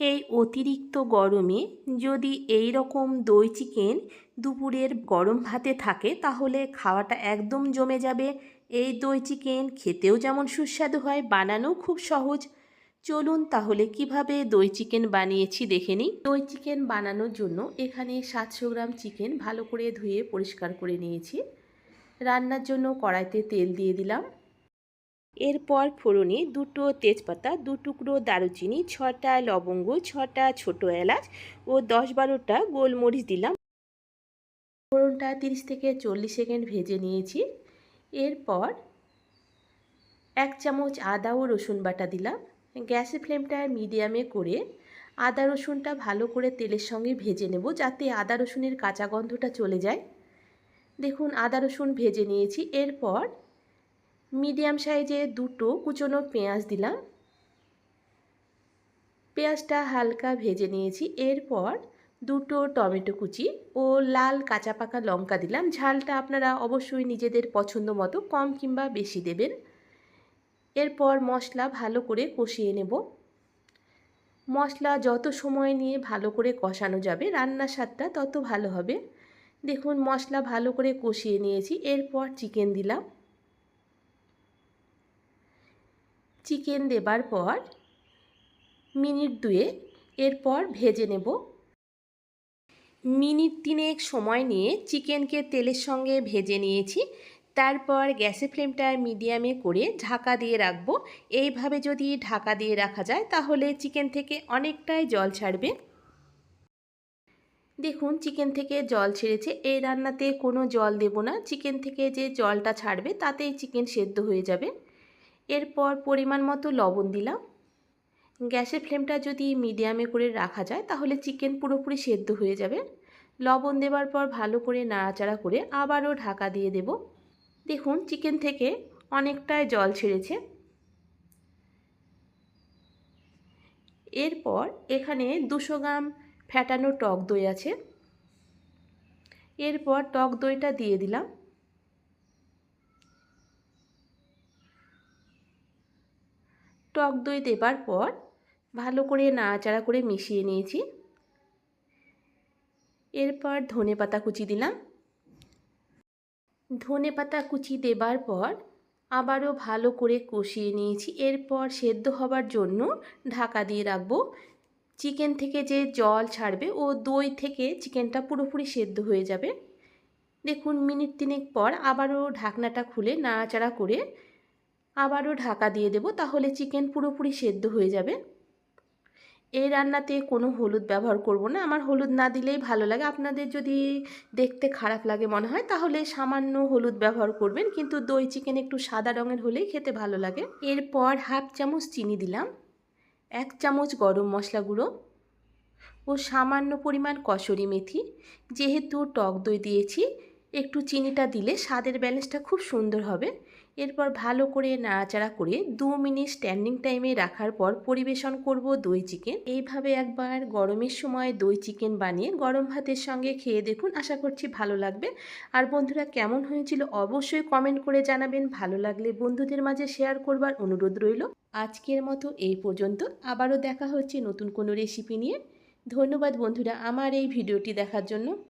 এই অতিরিক্ত গরমে যদি এই রকম দই চিকেন দুপুরের গরম ভাতে থাকে, তাহলে খাওয়াটা একদম জমে যাবে। এই দই চিকেন খেতেও যেমন সুস্বাদু হয় বানানো খুব সহজ। চলুন তাহলে কীভাবে দই চিকেন বানিয়েছি দেখে নিই। দই চিকেন বানানোর জন্য এখানে সাতশো গ্রাম চিকেন ভালো করে ধুয়ে পরিষ্কার করে নিয়েছি। রান্নার জন্য কড়াইতে তেল দিয়ে দিলাম। এরপর ফোড়নে দুটো তেজপাতা, দু টুকরো দারুচিনি, ছটা লবঙ্গ, ছটা ছোটো এলাচ ও দশ বারোটা গোলমরিচ দিলাম। ফোড়নটা তিরিশ থেকে চল্লিশ সেকেন্ড ভেজে নিয়েছি। এরপর এক চামচ আদা ও রসুন বাটা দিলাম। গ্যাসের ফ্লেমটা মিডিয়ামে করে আদা রসুনটা ভালো করে তেলের সঙ্গে ভেজে নেব যাতে আদা রসুনের কাঁচা গন্ধটা চলে যায়। দেখুন, আদা রসুন ভেজে নিয়েছি। এরপর মিডিয়াম সাইজে দুটো কুচনো পেঁয়াজ দিলাম। পেঁয়াজটা হালকা ভেজে নিয়েছি। এরপর দুটো টমেটো কুচি ও লাল কাঁচা পাকা লঙ্কা দিলাম। ঝালটা আপনারা অবশ্যই নিজেদের পছন্দ মতো কম কিংবা বেশি দেবেন। এরপর মশলা ভালো করে কষিয়ে নেব। মশলা যত সময় নিয়ে ভালো করে কষানো যাবে, রান্নার স্বাদটা তত ভালো হবে। দেখুন, মশলা ভালো করে কষিয়ে নিয়েছি। এরপর চিকেন দিলাম। চিকেন দেবার পর মিনিট দুয়ে এরপর ভেজে নেব। মিনিট তিনেক সময় নিয়ে চিকেনকে তেলের সঙ্গে ভেজে নিয়েছি। তারপর গ্যাসের ফ্লেমটা মিডিয়ামে করে ঢাকা দিয়ে রাখব। এইভাবে যদি ঢাকা দিয়ে রাখা যায় তাহলে চিকেন থেকে অনেকটাই জল ছাড়বে। দেখুন, চিকেন থেকে জল ছেড়েছে। এই রান্নাতে কোনো জল দেব না। চিকেন থেকে যে জলটা ছাড়বে তাতেই চিকেন সেদ্ধ হয়ে যাবে। এরপর পরিমাণ মতো লবণ দিলাম। গ্যাসের ফ্লেমটা যদি মিডিয়ামে করে রাখা যায়, তাহলে চিকেন পুরোপুরি সেদ্ধ হয়ে যাবে। লবণ দেওয়ার পর ভালো করে নাড়াচাড়া করে আবারও ঢাকা দিয়ে দেব। দেখুন, চিকেন থেকে অনেকটাই জল ছেড়েছে। এরপর এখানে দুশো গ্রাম ফ্যাটানো টক দই আছে। এরপর টক দইটা দিয়ে দিলাম। টক দই দেবার পর ভালো করে নাড়াচাড়া করে মিশিয়ে নিয়েছি। এরপর ধনে পাতা কুচি দিলাম। ধনে পাতা কুচি দেবার পর আবারও ভালো করে কষিয়ে নিয়েছি। এরপর সেদ্ধ হবার জন্য ঢাকা দিয়ে রাখব। চিকেন থেকে যে জল ছাড়বে, ও দই থেকে চিকেনটা পুরোপুরি সেদ্ধ হয়ে যাবে। দেখুন, মিনিট তিনেক পর আবারও ঢাকনাটা খুলে নাড়াচাড়া করে আবারও ঢাকা দিয়ে দেব, তাহলে চিকেন পুরোপুরি সেদ্ধ হয়ে যাবে। এই রান্নাতে কোনো হলুদ ব্যবহার করব না, আমার হলুদ না দিলেই ভালো লাগে। আপনাদের যদি দেখতে খারাপ লাগে মনে হয়, তাহলে সামান্য হলুদ ব্যবহার করবেন, কিন্তু দই চিকেন একটু সাদা রঙের হলেই খেতে ভালো লাগে। এরপর হাফ চামচ চিনি দিলাম, এক চামচ গরম মশলা গুঁড়ো ও সামান্য পরিমাণ কসুরি মেথি। যেহেতু টক দই দিয়েছি একটু চিনিটা দিলে স্বাদের ব্যালেন্সটা খুব সুন্দর হবে। এরপর ভালো করে নাড়াচাড়া করে দু মিনিট স্ট্যান্ডিং টাইমে রাখার পর পরিবেশন করব দই চিকেন। এইভাবে একবার গরমের সময় দই চিকেন বানিয়ে গরম ভাতের সঙ্গে খেয়ে দেখুন, আশা করছি ভালো লাগবে। আর বন্ধুরা, কেমন হয়েছিল অবশ্যই কমেন্ট করে জানাবেন। ভালো লাগলে বন্ধুদের মাঝে শেয়ার করবার অনুরোধ রইল। আজকের মতো এই পর্যন্ত। আবারও দেখা হচ্ছে নতুন কোনো রেসিপি নিয়ে। ধন্যবাদ বন্ধুরা আমার এই ভিডিওটি দেখার জন্য।